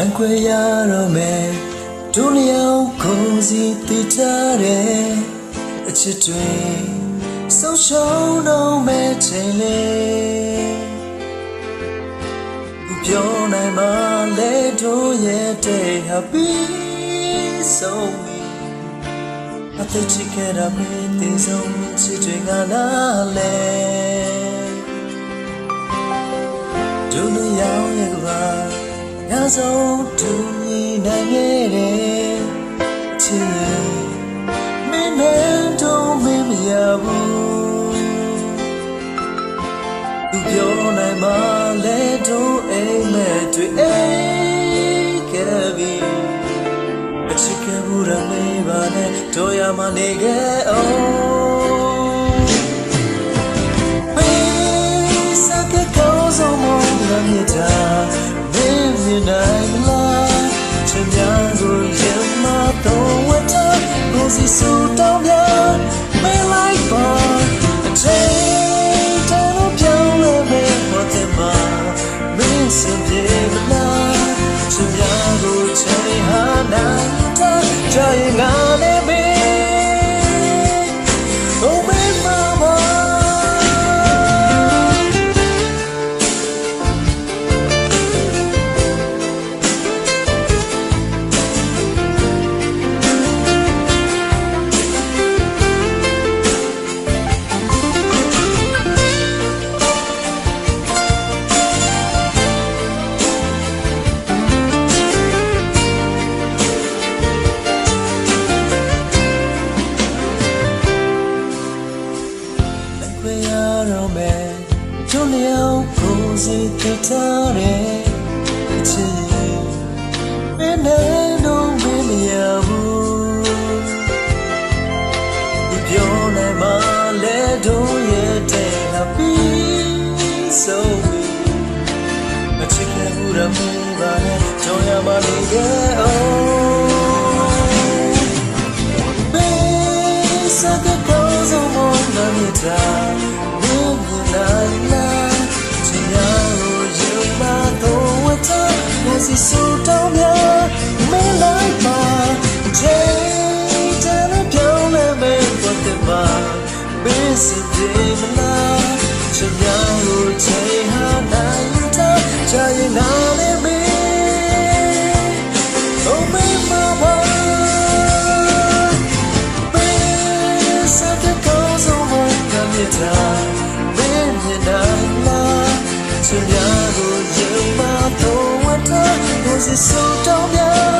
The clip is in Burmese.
လန်ခွေရတော့မယ်ဒုလျောင်းကိုစီတည်ထားတဲ့အချစ်တွေဆုံးရှုံးတော့မဲ့ချိန်လေးဘယ်ပြောနိုင်မလဲတို့ရဲ့တဲ့ happy so me အသက်ချစ်ခဲ့တာမင်းတည်ဆုံးချစ်တွေကနားလဲဒုလျောင်းရဲ့ကဘာ ညဆုံးတူညီနိုင်ခဲ့တဲ့အချစ်ရဲ့မင်းနဲ့တော့မင်းမရဘူးသူပြောနိုင်မလဲတို့အိမ်မဲ့တွေ့အိမ်ခဲ့ပြီအချစ်ကဘူးရမေးပါနဲ့တို့ရမနေခဲ့အောင် တော့မယ်ကျွန်းလျောင်းကိုစီတည်ထားတဲ့အချစ်ရဲ့မင်းနဲ့တော့မင်းမရဘူးဒီပြောနိုင်မလဲတို့ရဲ့တဲ့ happy so we အချစ်ကဘူးရမူပါနဲ့ကြောင်ရမနေခဲ့အောင် Me si de ma la Chinya ro chay ha na yuta Chay na le me Oh me mama စတဲ့ကောင်းဆုံးမကမြတ်တာမင်းမြင်နိုင်လားချင်ရကိုရင်မတော့ဝတ်တာကိုစီစုံတော့များ